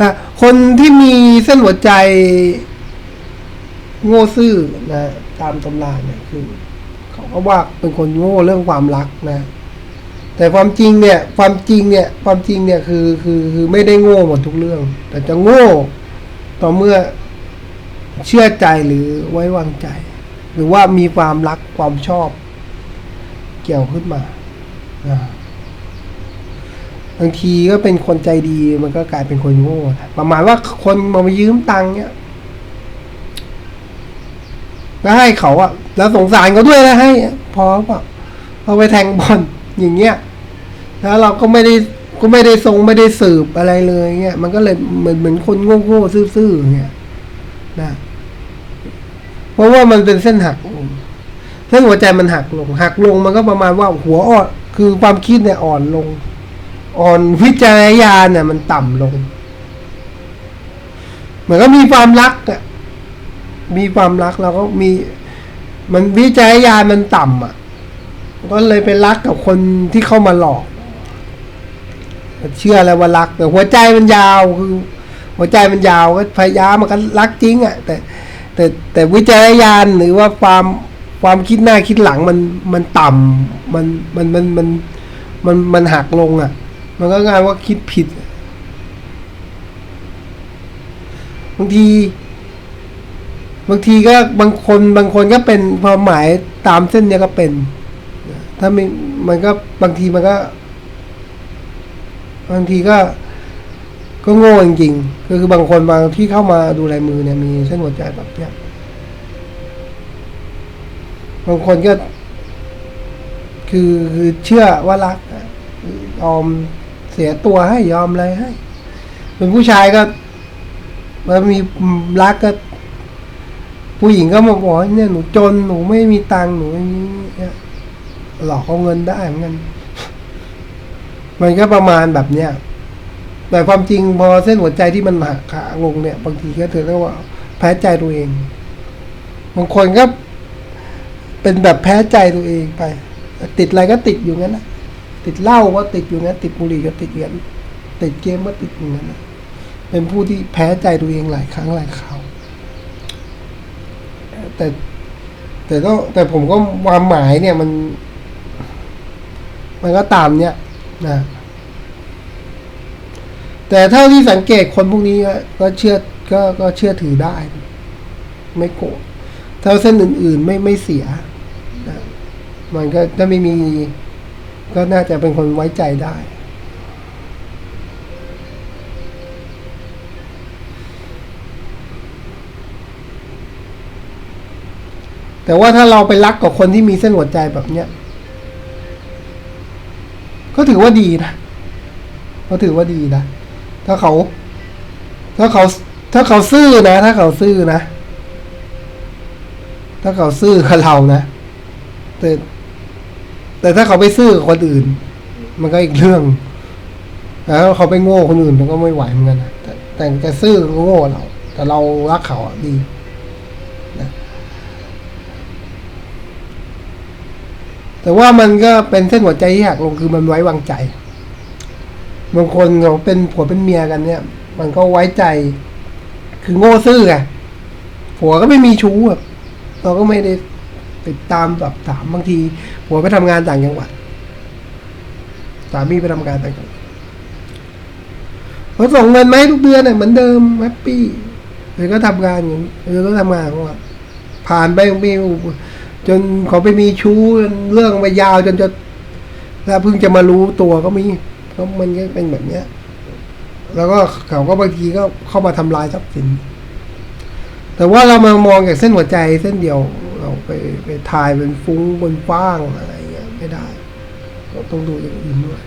นะคนที่มีเส้นหัวใจโง่ซื่อนะตามตำราเนี่ยคือเขาก็ว่าเป็นคนโง่เรื่องความรักนะ แต่ความจริงเนี่ย ความจริงเนี่ย ความจริงเนี่ยคือคือคือไม่ได้โง่หมดทุกเรื่อง แต่จะโง่ต่อเมื่อเชื่อใจหรือไว้วางใจ หรือว่ามีความรักความชอบ เกี่ยวขึ้นมาอ่า บางทีก็เป็นคนใจดีมันก็กลายเป็นคนโง่ ประมาณว่าคนมายืมตังค์เนี่ยแล้วให้เขาอะแล้วสงสารเขาด้วยแล้วให้พอเปล่าเอาไปแทงบอลอย่างเงี้ยแล้วเราก็ไม่ได้ก็ไม่ได้ทรงไม่ได้สืบอะไรเลยเงี้ยมันก็เลยเหมือนเหมือนคนโง่ๆซื่อๆเงี้ยนะเพราะว่ามันเป็นเส้นหักเส้นหัวใจมันหักลง หักลงมันก็ประมาณว่าหัวอ่อนคือความคิดเนี่ยอ่อนลง อ่อนวิจารณญาณเนี่ยมันต่ำลง เหมือนก็มีความรักอะมีความรักแล้วก็มี มันวิจารณญาณมันต่ำอะก็เลยไปรักกับคนที่เข้ามาหลอก เชื่ออะไรว่ารักแต่หัวใจมันยาวคือ หัวใจมันยาวก็พยายามมันก็รักจริงอะ แต่ แต่แต่วิจารณญาณหรือว่าความความคิดหน้าคิดหลังมันมันต่ำมันมันมันมันมันมันหักลงอะ มันก็งานว่าคิดผิดบางที บางทีก็บางคนบางคนก็เป็นความหมายตามเส้นเนี้ยก็เป็น ถ้าไม่มันก็บางทีมันก็ บางทีก็ ก็โง่จริงๆก็คือบางคนบางที่เข้ามาดูลายมือเนี่ยมีเส้นหัวใจแบบเนี้ยบางคนก็ คือคือเชื่อว่ารักอะยอม เสียตัวให้ยอมอะไรให้ เป็นผู้ชายก็มันมีรักก็ ผู้หญิงก็มาบอกว่าเนี่ยหนูจนหนูไม่มีตังค์หนูอย่างนี้หลอกเอาเงินได้เหมือนกันมันก็ประมาณแบบเนี้ยแต่ความจริงพอเส้นหัวใจที่มันหักขาลงเนี่ย บางทีก็ถือได้ว่า แพ้ใจตัวเองบางคนก็เป็นแบบแพ้ใจตัวเองไป ติดอะไรก็ติดอยู่งั้นนะ ติดเหล้าก็ติดอยู่งั้น ติดบุหรี่ก็ติดอย่างนั้นติดเกมก็ติดอย่างนั้นเป็นผู้ที่แพ้ใจตัวเองหลายครั้งหลายคราวแต่ แต่ก็แต่ผมก็ความหมายเนี่ยมัน มันก็ตามเนี่ยนะแต่เท่าที่สังเกตคนพวกนี้ก็เชื่อก็ก็เชื่อถือได้ ไม่โกรธถ้าเส้นอื่น ๆ ไม่ไม่เสียนะมันก็ถ้าไม่มี ก็น่าจะเป็นคนไว้ใจได้ แต่ว่าถ้าเราไปรักกับคนที่มีเส้นหัวใจแบบเนี้ย ก็ถือว่าดีนะก็ถือว่าดีนะ ถ้าเขา ถ้าเขา ถ้าเขาซื่อนะ ถ้าเขาซื่อนะ ถ้าเขาซื่อกับเรานะแต่ แต่ถ้าเขาไปซื่อกับคนอื่น มันก็อีกเรื่อง แล้วเขาไปโง่คนอื่นมันก็ไม่ไหวเหมือนกันนะแต่แต่จะซื่อก็โง่เรา แต่เรารักเขาดีนะแต่ว่ามันก็เป็นเส้นหัวใจที่หักลงคือมันไว้วางใจบางคนเขาเป็นผัวเป็นเมียกันเนี่ย มันก็ไว้ใจ คือโง่ซื่อไงผัวก็ไม่มีชู้อะเราก็ไม่ได้ ติดตามแบบถามบางทีผัวไปทำงานต่างจังหวัดสามีไปทำงานต่างจังหวัดเขาส่งเงินมาให้ทุกเดือนเนี่ยเหมือนเดิมแฮปปี้เลยก็ทำงานอย่างนี้เลยก็ทำงานของเขาผ่านไปปีจนเขาไปมีชู้เรื่องไปยาวจนจะแล้วเพิ่งจะมารู้ตัวก็มีก็มันก็เป็นแบบเนี้ย แล้วก็เขาก็บางทีก็เข้ามาทำลายทรัพย์สิน แต่ว่าเรามามองจากเส้นหัวใจเส้นเดียว เราไปไปทายเป็นฟุ้งบนฟ้างอะไรอย่างเงี้ยไม่ได้ก็ต้องดูอย่างอื่นด้วย